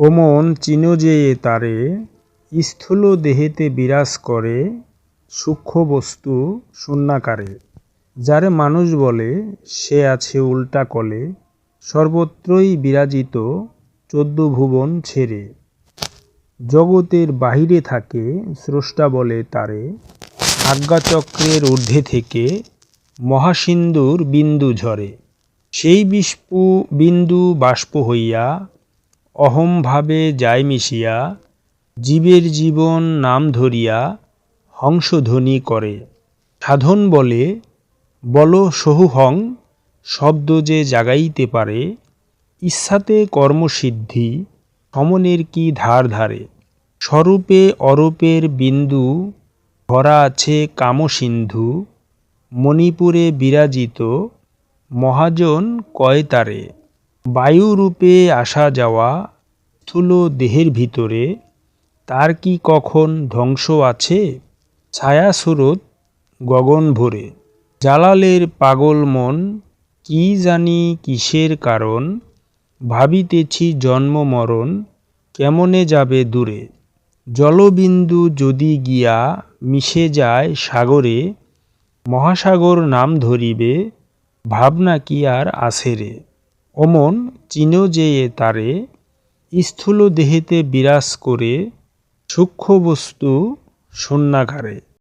ওমন চিন যে তারে স্থূল দেহেতে বিরাজ করে সূক্ষ্ম বস্তু শূন্যাকারে। যারে মানুষ বলে, সে আছে উল্টা কলে, সর্বত্রই বিরাজিত চোদ্দ ভুবন ছেড়ে। জগতের বাহিরে থাকে, স্রষ্টা বলে তারে, আজ্ঞাচক্রের ঊর্ধ্বে থেকে মহাসিন্দুর বিন্দু ঝরে। সেই বিস্পু বিন্দু বাষ্প হইয়া অহমভাবে যায় মিশিয়া, জীবের জীবন নাম ধরিয়া হংসধ্বনি করে। সাধন বলে, বল সহুহং শব্দ যে জাগাইতে পারে, ইচ্ছাতে কর্মসিদ্ধি, সমনের কি ধার ধারে। স্বরূপে অরূপের বিন্দু ভরা আছে কামসিন্ধু, মণিপুরে বিরাজিত, মহাজন কয় তারে? বায়ুরূপে আসা যাওয়া স্থূল দেহের ভিতরে, তার কি কখন ধ্বংস আছে? ছায়াস্রোত গগন ভরে। জালালের পাগল মন, কি জানি কিসের কারণ? ভাবিতেছি জন্ম মরণ কেমনে যাবে দূরে? জলবিন্দু যদি গিয়া মিশে যায় সাগরে, মহাসাগর নাম ধরিবে, ভাবনা কি আর আছে রে? অমন চিন যেয়ে তারে স্থূল দেহেতে বিরাজ করে সূক্ষ্ম বস্তু শূন্যাকারে